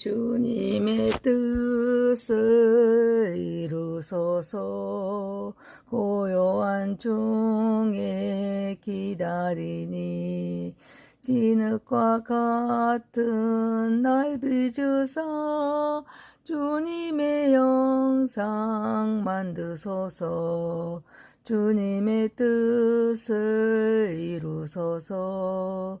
주님의 뜻을 이루소서. 고요한 중에 기다리니 진흙과 같은 날 빚으사 주님의 영상 만드소서. 주님의 뜻을 이루소서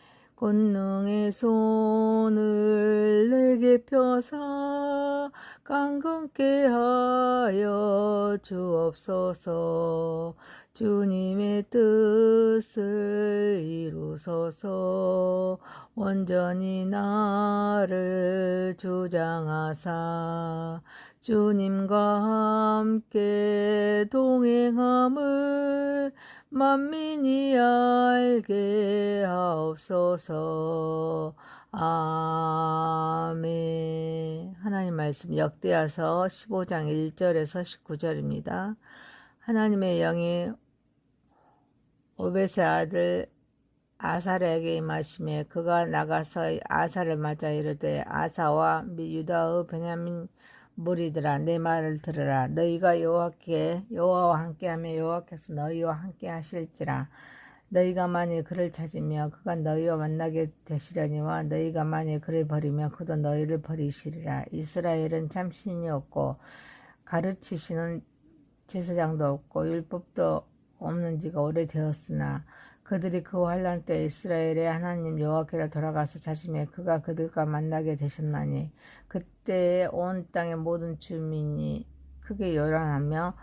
권능의 손을 내게 펴사 강건케 하여 주옵소서. 주님의 뜻을 이루소서. 온전히 나를 주장하사 주님과 함께 동행함을 만민이 알게 하옵소서. 아멘. 하나님 말씀 역대하서 15장 1절에서 19절입니다. 하나님의 영이 오벳의 아들 아사르에게 임하심에 그가 나가서 아사를 맞아 이르되 아사와 및 유다의 베냐민 무리들아 내 말을 들으라. 너희가 여호와께 여호와와 함께하며 여호와께서 너희와 함께 하실지라. 너희가 만일 그를 찾으며 그가 너희와 만나게 되시려니와 너희가 만일 그를 버리면 그도 너희를 버리시리라. 이스라엘은 참 신이 없고 가르치시는 제사장도 없고 율법도 없는 지가 오래되었으나 그들이 그 환란 때 이스라엘의 하나님 여호와께로 돌아가서 자심에 그가 그들과 만나게 되셨나니 그때 온 땅의 모든 주민이 크게 요란하며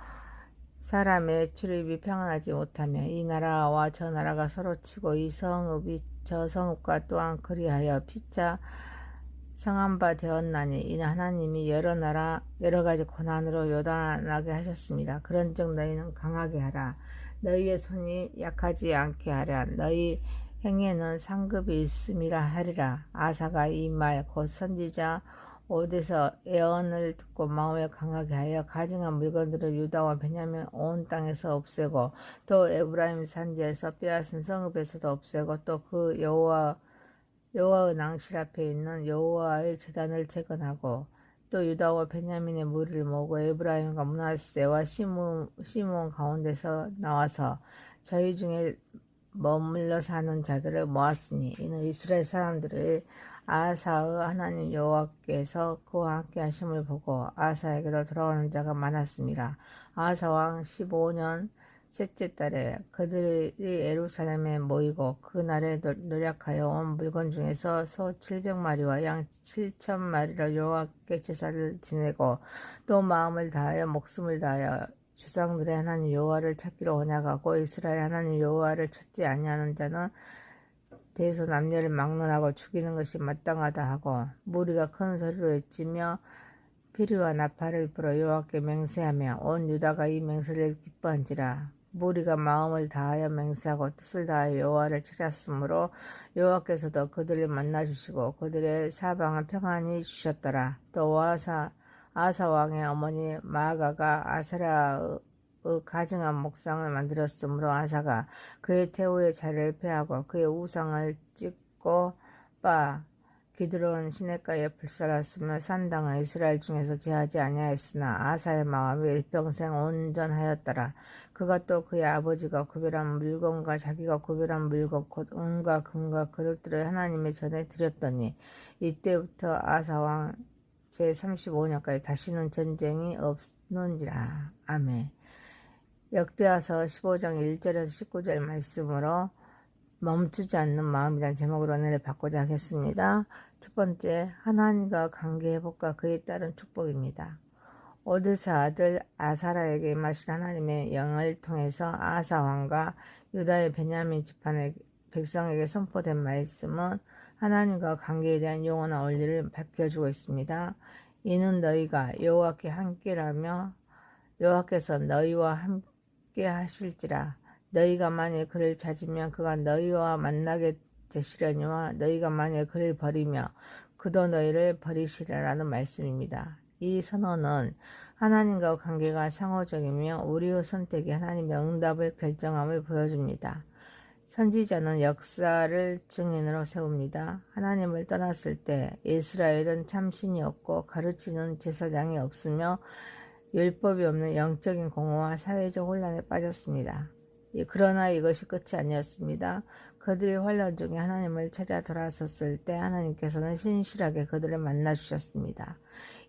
사람의 출입이 평안하지 못하며 이 나라와 저 나라가 서로 치고 이 성읍이 저 성읍과 또한 그리하여 피차 성한 바 되었나니 이는 하나님이 여러 나라 여러 가지 고난으로 요단하게 하셨습니다. 그런즉 너희는 강하게 하라. 너희의 손이 약하지 않게 하라. 너희 행에는 상급이 있음이라 하리라. 아사가 이 말 곧 선지자 옷에서 예언을 듣고 마음을 강하게 하여 가증한 물건들을 유다와 베냐민 온 땅에서 없애고 또 에브라임 산지에서 빼앗은 성읍에서도 없애고 또 그 여호와 여호와의 낭실 앞에 있는 여호와의 제단을 재건하고 또 유다와 베냐민의 무리를 모으고 에브라임과 문하세와 시몬, 시몬 가운데서 나와서 저희 중에 머물러 사는 자들을 모았으니 이는 이스라엘 사람들을 아사의 하나님 여호와께서 그와 함께 하심을 보고 아사에게로 돌아오는 자가 많았습니다. 아사 왕 15년 셋째 달에 그들이 예루살렘에 모이고 그날에 노력하여 온 물건 중에서 소 700마리와 양 7천마리를 여호와께 제사를 지내고 또 마음을 다하여 목숨을 다하여 조상들의 하나님 여호와를 찾기로 언약하고 이스라엘 하나님 여호와를 찾지 아니하는 자는 대소 남녀를 막론하고 죽이는 것이 마땅하다 하고 무리가 큰 소리로 외치며 피리와 나팔을 불어 여호와께 맹세하며 온 유다가 이 맹세를 기뻐한지라 무리가 마음을 다하여 맹세하고 뜻을 다하여 여호와를 찾았으므로 여호와께서도 그들을 만나 주시고 그들의 사방을 평안히 주셨더라. 또 아사 아사 왕의 어머니 마아가가 아사라의 가증한 목상을 만들었으므로 아사가 그의 태우의 자리를 패하고 그의 우상을 찍고 빠 기드론 시내가에 불살았으며 산당은 이스라엘 중에서 제하지 아니하였으나 아사의 마음이 일평생 온전하였더라. 또 그의 아버지가 구별한 물건과 자기가 구별한 물건 곧 은과 금과 그릇들을 하나님의 전에 드렸더니 이때부터 아사왕 제35년까지 다시는 전쟁이 없는지라. 아멘. 역대하서 15장 1절에서 19절 말씀으로 멈추지 않는 마음이란 제목으로 은혜를 받고자 하겠습니다. 첫 번째, 하나님과 관계 회복과 그에 따른 축복입니다. 오드스 아들 아사라에게 임하신 하나님의 영을 통해서 아사 왕과 유다의 베냐민 집안의 백성에게 선포된 말씀은 하나님과 관계에 대한 영원한 원리를 밝혀주고 있습니다. 이는 너희가 여호와께 함께라며 여호와께서 너희와 함께 하실지라 너희가 만일 그를 찾으면 그가 너희와 만나게 되시려니와 너희가 만일 그를 버리며 그도 너희를 버리시리라는 말씀입니다. 이 선언은 하나님과 관계가 상호적이며 우리의 선택이 하나님의 응답을 결정함을 보여줍니다. 선지자는 역사를 증인으로 세웁니다. 하나님을 떠났을 때 이스라엘은 참신이었고 가르치는 제사장이 없으며 율법이 없는 영적인 공허와 사회적 혼란에 빠졌습니다. 그러나 이것이 끝이 아니었습니다. 그들이 환란 중에 하나님을 찾아 돌아섰을 때 하나님께서는 신실하게 그들을 만나 주셨습니다.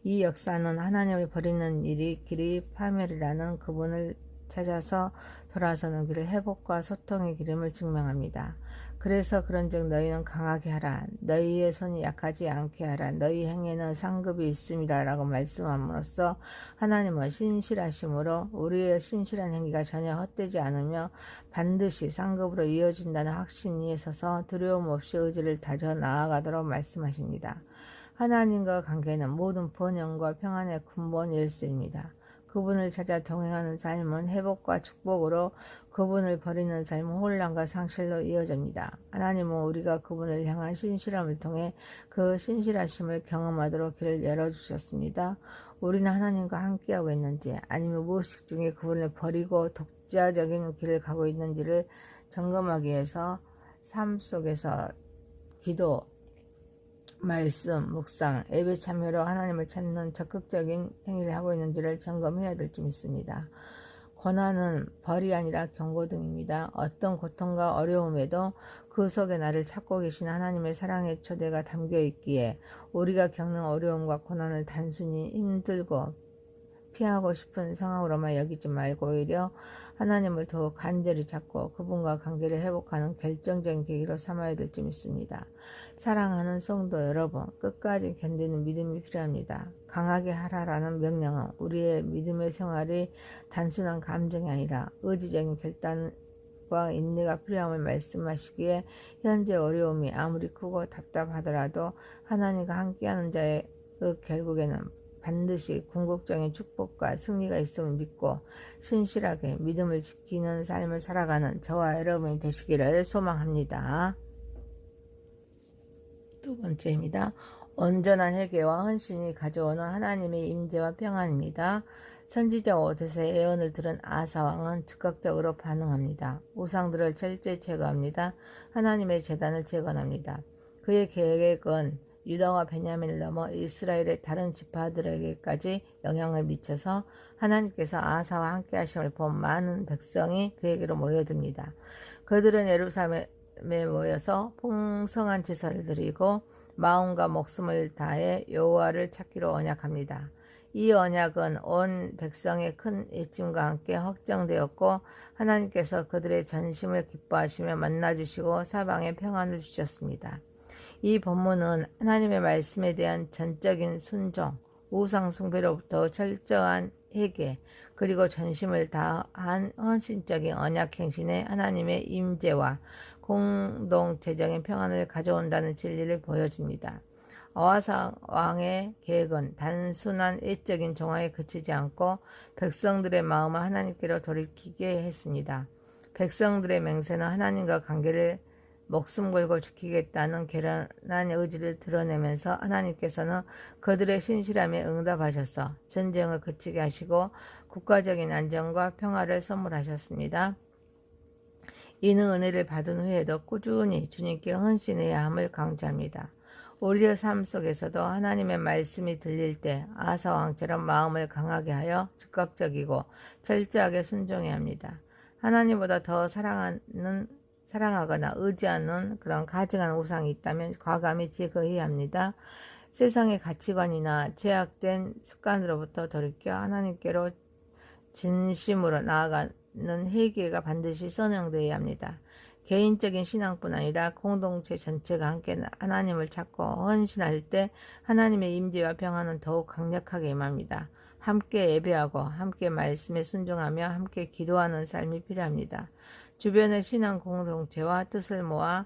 이 역사는 하나님을 버리는 일이 길이 파멸이라는 그분을 찾아서 돌아서는 길을 회복과 소통의 기름을 증명합니다. 그래서 그런즉 너희는 강하게 하라. 너희의 손이 약하지 않게 하라. 너희 행에는 상급이 있습니다. 라고 말씀함으로써 하나님은 신실하심으로 우리의 신실한 행위가 전혀 헛되지 않으며 반드시 상급으로 이어진다는 확신이 있어서 두려움 없이 의지를 다져 나아가도록 말씀하십니다. 하나님과 관계는 모든 번영과 평안의 근본 일수입니다. 그분을 찾아 동행하는 삶은 회복과 축복으로 그분을 버리는 삶은 혼란과 상실로 이어집니다. 하나님은 우리가 그분을 향한 신실함을 통해 그 신실하심을 경험하도록 길을 열어주셨습니다. 우리는 하나님과 함께하고 있는지 아니면 무의식 중에 그분을 버리고 독자적인 길을 가고 있는지를 점검하기 위해서 삶 속에서 기도, 말씀, 묵상, 예배 참여로 하나님을 찾는 적극적인 행위를 하고 있는지를 점검해야 될점 있습니다. 고난은 벌이 아니라 경고 등입니다. 어떤 고통과 어려움에도 그 속에 나를 찾고 계신 하나님의 사랑의 초대가 담겨 있기에 우리가 겪는 어려움과 고난을 단순히 힘들고 피하고 싶은 상황으로만 여기지 말고 오히려 하나님을 더욱 간절히 찾고 그분과 관계를 회복하는 결정적인 계기로 삼아야 될점 있습니다. 사랑하는 성도 여러분, 끝까지 견디는 믿음이 필요합니다. 강하게 하라라는 명령은 우리의 믿음의 생활이 단순한 감정이 아니라 의지적인 결단 과 인내가 필요함을 말씀하시기에 현재 어려움이 아무리 크고 답답하더라도 하나님과 함께하는 자의 그 결국에는 반드시 궁극적인 축복과 승리가 있음을 믿고 신실하게 믿음을 지키는 삶을 살아가는 저와 여러분이 되시기를 소망합니다. 두 번째입니다. 온전한 회개와 헌신이 가져오는 하나님의 임재와 평안입니다. 선지자 오셋의 예언을 들은 아사왕은 즉각적으로 반응합니다. 우상들을 철저히 제거합니다. 하나님의 재단을 재건합니다. 그의 계획은 유다와 베냐민을 넘어 이스라엘의 다른 지파들에게까지 영향을 미쳐서 하나님께서 아사와 함께 하심을 본 많은 백성이 그에게로 모여듭니다. 그들은 예루살렘에 모여서 풍성한 제사를 드리고 마음과 목숨을 다해 여호와를 찾기로 언약합니다. 이 언약은 온 백성의 큰 애침과 함께 확정되었고 하나님께서 그들의 전심을 기뻐하시며 만나주시고 사방에 평안을 주셨습니다. 이 본문은 하나님의 말씀에 대한 전적인 순종, 우상 숭배로부터 철저한 회개, 그리고 전심을 다한 헌신적인 언약 행신에 하나님의 임재와 공동체적인 평안을 가져온다는 진리를 보여줍니다. 어하사 왕의 계획은 단순한 일적인 정화에 그치지 않고 백성들의 마음을 하나님께로 돌이키게 했습니다. 백성들의 맹세는 하나님과 관계를 목숨 걸고 지키겠다는 결연한 의지를 드러내면서 하나님께서는 그들의 신실함에 응답하셔서 전쟁을 그치게 하시고 국가적인 안정과 평화를 선물하셨습니다. 이는 은혜를 받은 후에도 꾸준히 주님께 헌신해야 함을 강조합니다. 우리의 삶 속에서도 하나님의 말씀이 들릴 때 아사 왕처럼 마음을 강하게 하여 즉각적이고 철저하게 순종해야 합니다. 하나님보다 더 사랑하는 사랑하거나 의지하는 그런 가증한 우상이 있다면 과감히 제거해야 합니다. 세상의 가치관이나 제약된 습관으로부터 돌이켜 하나님께로 진심으로 나아가는 회개가 반드시 선행되어야 합니다. 개인적인 신앙뿐 아니라 공동체 전체가 함께 하나님을 찾고 헌신할 때 하나님의 임재와 평안은 더욱 강력하게 임합니다. 함께 예배하고 함께 말씀에 순종하며 함께 기도하는 삶이 필요합니다. 주변의 신앙 공동체와 뜻을 모아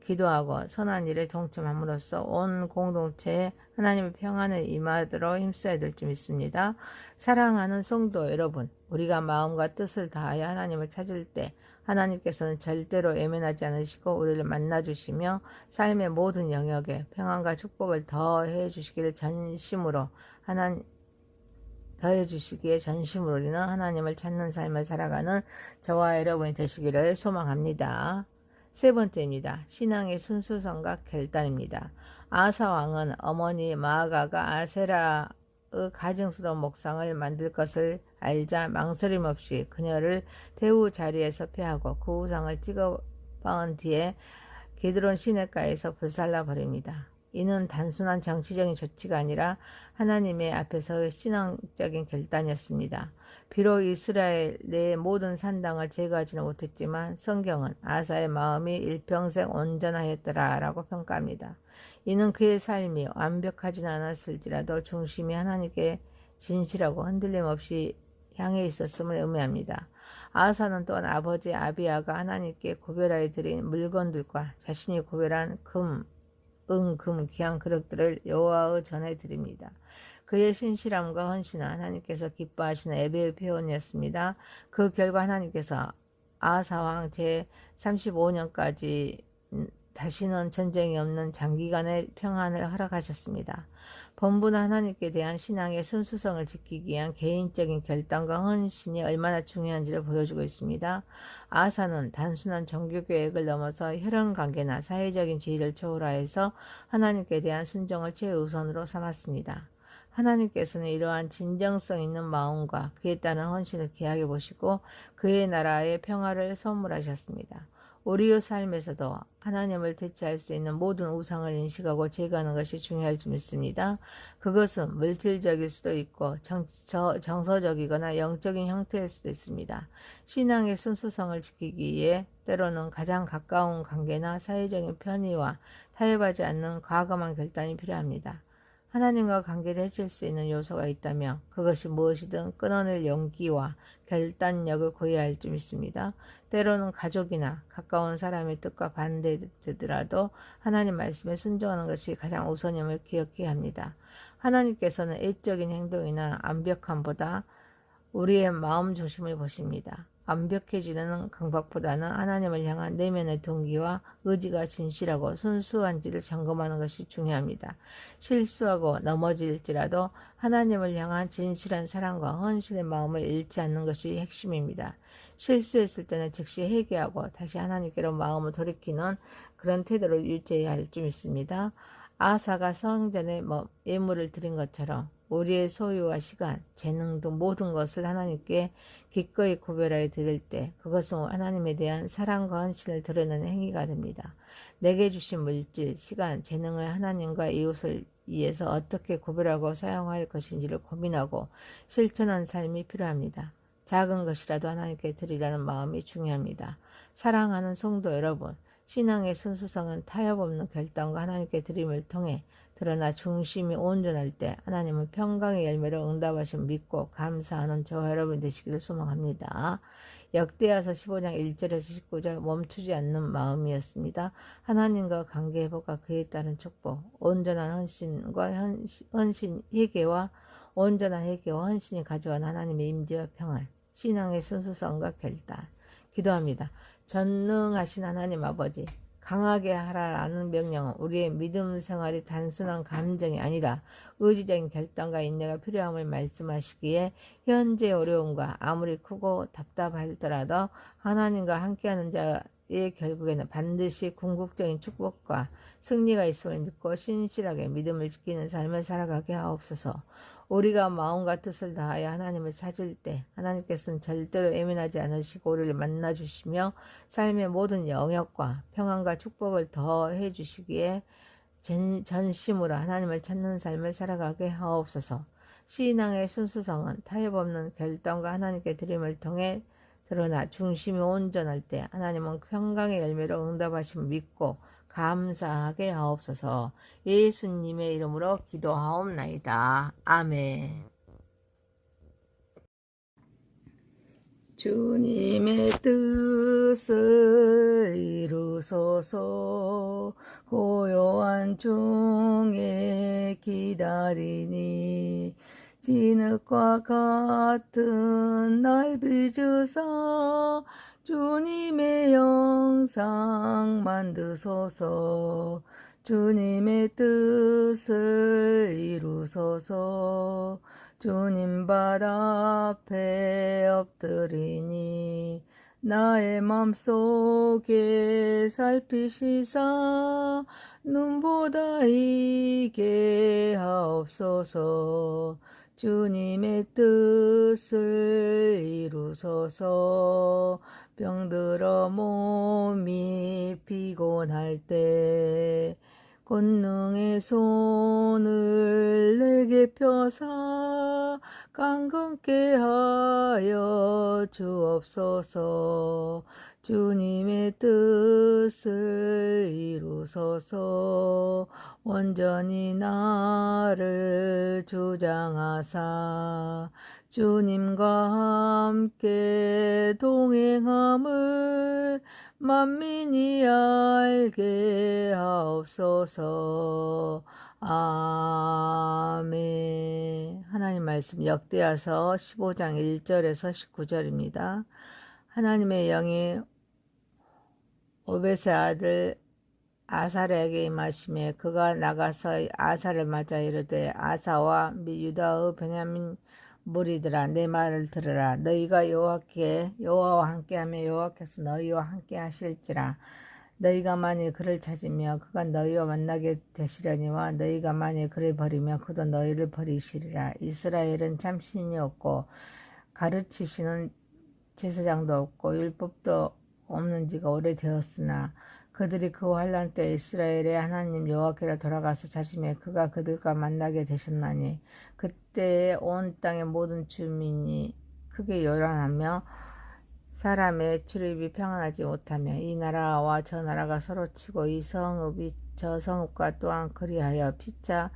기도하고 선한 일에 동참함으로써 온 공동체에 하나님의 평안을 임하도록 힘써야 될 줄 믿습니다. 사랑하는 성도 여러분, 우리가 마음과 뜻을 다하여 하나님을 찾을 때 하나님께서는 절대로 예민하지 않으시고 우리를 만나주시며 삶의 모든 영역에 평안과 축복을 더해 주시기를 전심으로 하나님 더해 주시기에 전심으로 우리는 하나님을 찾는 삶을 살아가는 저와 여러분이 되시기를 소망합니다. 세 번째입니다. 신앙의 순수성과 결단입니다. 아사 왕은 어머니 마아가가 아세라 의 가증스러운 목상을 만들 것을 알자 망설임 없이 그녀를 대우 자리에서 패하고 그 우상을 찍어 박은 뒤에 게드론 시내가에서 불살라 버립니다. 이는 단순한 정치적인 조치가 아니라 하나님의 앞에서의 신앙적인 결단이었습니다. 비록 이스라엘 내 모든 산당을 제거하지는 못했지만 성경은 아사의 마음이 일평생 온전하였더라라고 평가합니다. 이는 그의 삶이 완벽하진 않았을지라도 중심이 하나님께 진실하고 흔들림 없이 향해 있었음을 의미합니다. 아사는 또한 아버지 아비아가 하나님께 구별하여 드린 물건들과 자신이 구별한 금, 은, 금, 귀한 그릇들을 여호와의 전해 드립니다. 그의 신실함과 헌신은 하나님께서 기뻐하시는 예배의 표현이었습니다. 그 결과 하나님께서 아사왕 제 35년까지 다시는 전쟁이 없는 장기간의 평안을 허락하셨습니다. 본부는 하나님께 대한 신앙의 순수성을 지키기 위한 개인적인 결단과 헌신이 얼마나 중요한지를 보여주고 있습니다. 아사는 단순한 종교 계획을 넘어서 혈연 관계나 사회적인 지위를 초월하여서 하나님께 대한 순종을 최우선으로 삼았습니다. 하나님께서는 이러한 진정성 있는 마음과 그에 따른 헌신을 귀하게 보시고 그의 나라의 평화를 선물하셨습니다. 우리의 삶에서도 하나님을 대체할 수 있는 모든 우상을 인식하고 제거하는 것이 중요할 줄 믿습니다. 그것은 물질적일 수도 있고 정, 정서적이거나 영적인 형태일 수도 있습니다. 신앙의 순수성을 지키기 위해 때로는 가장 가까운 관계나 사회적인 편의와 타협하지 않는 과감한 결단이 필요합니다. 하나님과 관계를 해칠 수 있는 요소가 있다면 그것이 무엇이든 끊어낼 용기와 결단력을 고해야 할 줄 믿습니다. 때로는 가족이나 가까운 사람의 뜻과 반대되더라도 하나님 말씀에 순종하는 것이 가장 우선임을 기억해야 합니다. 하나님께서는 애적인 행동이나 완벽함보다 우리의 마음 조심을 보십니다. 완벽해지는 강박보다는 하나님을 향한 내면의 동기와 의지가 진실하고 순수한지를 점검하는 것이 중요합니다. 실수하고 넘어질지라도 하나님을 향한 진실한 사랑과 헌신의 마음을 잃지 않는 것이 핵심입니다. 실수했을 때는 즉시 회개하고 다시 하나님께로 마음을 돌이키는 그런 태도를 유지해야 할 줄 믿습니다. 아사가 성전에 뭐 예물을 드린 것처럼 우리의 소유와 시간, 재능 등 모든 것을 하나님께 기꺼이 구별하여 드릴 때 그것은 하나님에 대한 사랑과 헌신을 드러내는 행위가 됩니다. 내게 주신 물질, 시간, 재능을 하나님과 이웃을 위해서 어떻게 구별하고 사용할 것인지를 고민하고 실천한 삶이 필요합니다. 작은 것이라도 하나님께 드리라는 마음이 중요합니다. 사랑하는 성도 여러분, 신앙의 순수성은 타협 없는 결단과 하나님께 드림을 통해 드러나 중심이 온전할 때 하나님은 평강의 열매를 응답하심 믿고 감사하는 저와 여러분 되시기를 소망합니다. 역대하서 15장 1절에서 19절 멈추지 않는 마음이었습니다. 하나님과 관계 회복과 그에 따른 축복, 온전한 헌신과 헌신, 헌신 회개와 온전한 회개와 헌신이 가져온 하나님의 임재와 평안, 신앙의 순수성과 결단. 기도합니다. 전능하신 하나님 아버지, 강하게 하라라는 명령은 우리의 믿음 생활이 단순한 감정이 아니라 의지적인 결단과 인내가 필요함을 말씀하시기에 현재 어려움과 아무리 크고 답답하더라도 하나님과 함께하는 자의 결국에는 반드시 궁극적인 축복과 승리가 있음을 믿고 신실하게 믿음을 지키는 삶을 살아가게 하옵소서. 우리가 마음과 뜻을 다하여 하나님을 찾을 때 하나님께서는 절대로 예민하지 않으시고 우리를 만나 주시며 삶의 모든 영역과 평안과 축복을 더해 주시기에 전심으로 하나님을 찾는 삶을 살아가게 하옵소서. 신앙의 순수성은 타협 없는 결단과 하나님께 드림을 통해 드러나 중심이 온전할 때 하나님은 평강의 열매로 응답하심을 믿고 감사하게 하옵소서 예수님의 이름으로 기도하옵나이다. 아멘. 주님의 뜻을 이루 주소서 고요한 중에 기다리니 진흙과 같은 날 빚으사 주님의 영상 만드소서. 주님의 뜻을 이루소서. 주님 발 앞에 엎드리니 나의 맘속에 살피시사. 눈보다 이게 하옵소서. 주님의 뜻을 이루소서 병들어 몸이 피곤할 때 권능의 손을 내게 펴사 강건케 하여 주옵소서. 주님의 뜻을 이루소서. 온전히 나를 주장하사 주님과 함께 동행함을 만민이 알게 하옵소서. 아멘. 하나님 말씀 역대하서 15장 1절에서 19절입니다. 하나님의 영이 오벳의 아들 아사르에게 임하심에 그가 나가서 아사를 맞아 이르되 아사와 미 유다의 베냐민 무리들아 내 말을 들으라. 너희가 여호와께 여호와와 함께하며 여호와께서 너희와 함께 하실지라. 너희가 만일 그를 찾으며 그가 너희와 만나게 되시려니와 너희가 만일 그를 버리며 그도 너희를 버리시리라. 이스라엘은 참 신이 없고 가르치시는 제사장도 없고 율법도 없는 지가 오래되었으나 그들이 그 환란 때 이스라엘의 하나님 여호와께로 돌아가서 자심에 그가 그들과 만나게 되셨나니 그때 온 땅의 모든 주민이 크게 요란하며 사람의 출입이 평안하지 못하며 이 나라와 저 나라가 서로 치고 이 성읍이 저 성읍과 또한 그리하여 피차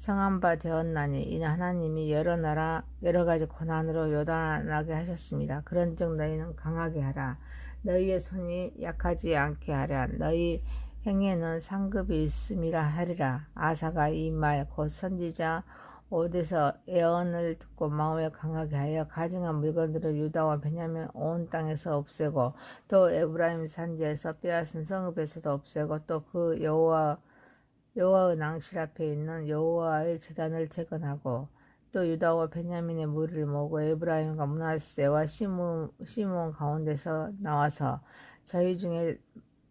성한 바 되었나니 이는 하나님이 여러 나라 여러 가지 고난으로 요단하게 하셨습니다. 그런즉 너희는 강하게 하라. 너희의 손이 약하지 않게 하라. 너희 행에는 상급이 있음이라 하리라. 아사가 이 말 곧 선지자 옷에서 예언을 듣고 마음에 강하게 하여 가증한 물건들을 유다와 베냐민 온 땅에서 없애고 또 에브라임 산지에서 빼앗은 성읍에서도 없애고 또 그 여호와 여호와의 낭실 앞에 있는 여호와의 제단을 재건하고 또 유다와 베냐민의 무리를 모으고 에브라임과 문하세와 시몬, 시몬 가운데서 나와서 저희 중에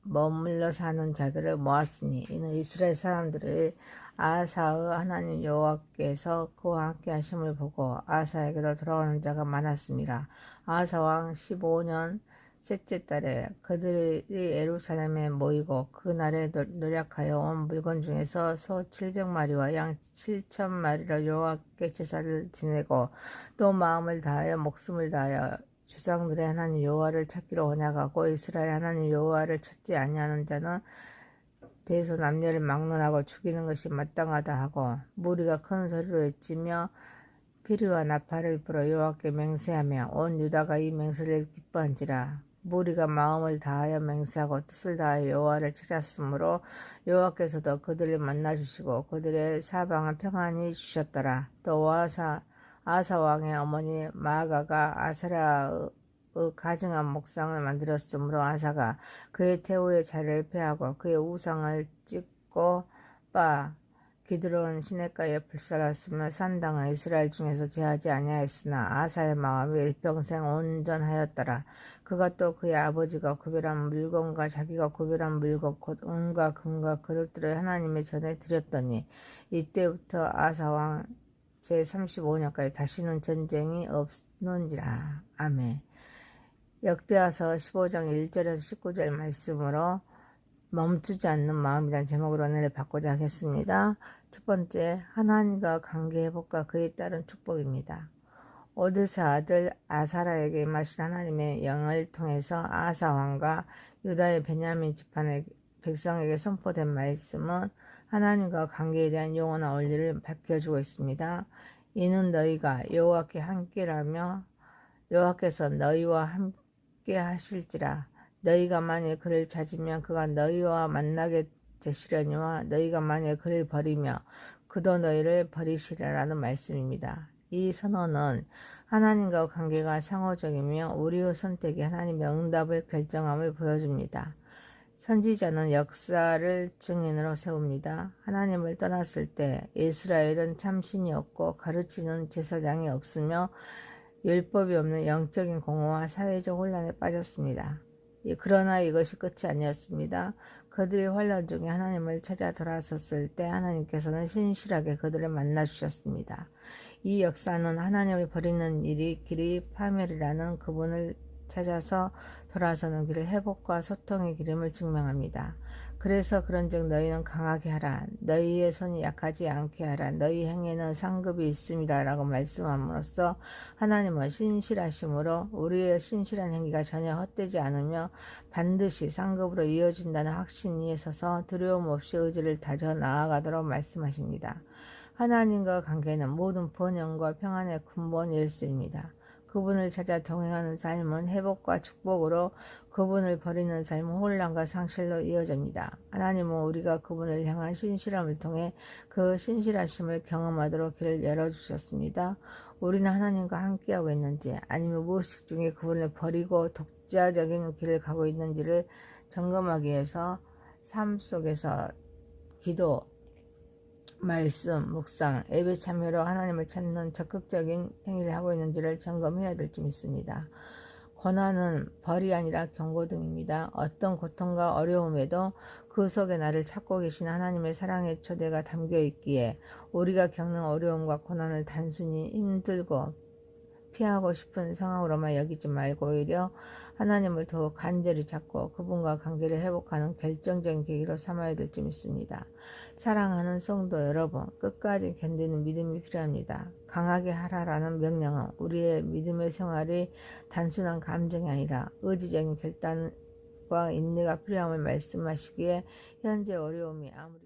머물러 사는 자들을 모았으니 이는 이스라엘 사람들을 아사의 하나님 여호와께서 그와 함께 하심을 보고 아사에게도 돌아오는 자가 많았습니다. 아사 왕 15년 셋째 달에 그들이 예루살렘에 모이고 그날에 노력하여 온 물건 중에서 소 700마리와 양 7천마리를 여호와께 제사를 지내고 또 마음을 다하여 목숨을 다하여 조상들의 하나님 여호와를 찾기로 원약하고 이스라엘 하나님 여호와를 찾지 아니하는 자는 대소 남녀를 막론하고 죽이는 것이 마땅하다 하고 무리가 큰 소리로 외치며 피리와 나팔을 불어 여호와께 맹세하며 온 유다가 이 맹세를 기뻐한지라 무리가 마음을 다하여 맹세하고 뜻을 다하여 여호와를 찾았으므로 여호와께서도 그들을 만나 주시고 그들의 사방을 평안히 주셨더라. 또 아사 아사 왕의 어머니 마아가가 아사라의 가증한 목상을 만들었으므로 아사가 그의 태우의 자리를 패하고 그의 우상을 찍고 빠 기드론 시내가에 불살랐으며 산당은 이스라엘 중에서 제하지 아니하였으나 아사의 마음이 일평생 온전하였더라. 또 그의 아버지가 구별한 물건과 자기가 구별한 물건 곧 은과 금과 그릇들을 하나님의 전에 드렸더니 이때부터 아사왕 제35년까지 다시는 전쟁이 없는지라. 아멘. 역대하서 15장 1절에서 19절 말씀으로 멈추지 않는 마음이란 제목으로 은혜를 받고자 하겠습니다. 첫 번째, 하나님과 관계 회복과 그에 따른 축복입니다. 오드스 아들 아사라에게 임하신 하나님의 영을 통해서 아사 왕과 유다의 베냐민 집안의 백성에게 선포된 말씀은 하나님과 관계에 대한 영원한 원리를 밝혀주고 있습니다. 이는 너희가 여호와께 함께라며 여호와께서 너희와 함께 하실지라 너희가 만일 그를 찾으면 그가 너희와 만나게 되시려니와 너희가 만일 그를 버리며 그도 너희를 버리시리라는 말씀입니다. 이 선언은 하나님과 관계가 상호적이며 우리의 선택이 하나님의 응답을 결정함을 보여줍니다. 선지자는 역사를 증인으로 세웁니다. 하나님을 떠났을 때 이스라엘은 참신이 없고 가르치는 제사장이 없으며 율법이 없는 영적인 공허와 사회적 혼란에 빠졌습니다. 그러나 이것이 끝이 아니었습니다. 그들이 환란 중에 하나님을 찾아 돌아섰을 때 하나님께서는 신실하게 그들을 만나 주셨습니다. 이 역사는 하나님을 버리는 일이 길이 파멸이라는 그분을 찾아서 돌아서는 길을 회복과 소통의 기름을 증명합니다. 그래서 그런즉 너희는 강하게 하라. 너희의 손이 약하지 않게 하라. 너희 행에는 상급이 있습니다. 라고 말씀함으로써 하나님은 신실하심으로 우리의 신실한 행위가 전혀 헛되지 않으며 반드시 상급으로 이어진다는 확신이 있어서 두려움 없이 의지를 다져 나아가도록 말씀하십니다. 하나님과 관계는 모든 번영과 평안의 근본 일수입니다. 그분을 찾아 동행하는 삶은 회복과 축복으로 그분을 버리는 삶은 혼란과 상실로 이어집니다. 하나님은 우리가 그분을 향한 신실함을 통해 그 신실하심을 경험하도록 길을 열어주셨습니다. 우리는 하나님과 함께하고 있는지 아니면 무의식 중에 그분을 버리고 독자적인 길을 가고 있는지를 점검하기 위해서 삶 속에서 기도, 말씀, 묵상, 예배 참여로 하나님을 찾는 적극적인 행위를 하고 있는지를 점검해야 될점 있습니다. 고난은 벌이 아니라 경고등입니다. 어떤 고통과 어려움에도 그 속에 나를 찾고 계신 하나님의 사랑의 초대가 담겨 있기에 우리가 겪는 어려움과 고난을 단순히 힘들고 피하고 싶은 상황으로만 여기지 말고 오히려 하나님을 더욱 간절히 찾고 그분과 관계를 회복하는 결정적인 계기로 삼아야 될점 있습니다. 사랑하는 성도 여러분, 끝까지 견디는 믿음이 필요합니다. 강하게 하라라는 명령은 우리의 믿음의 생활이 단순한 감정이 아니라 의지적인 결단과 인내가 필요함을 말씀하시기에 현재 어려움이 아무리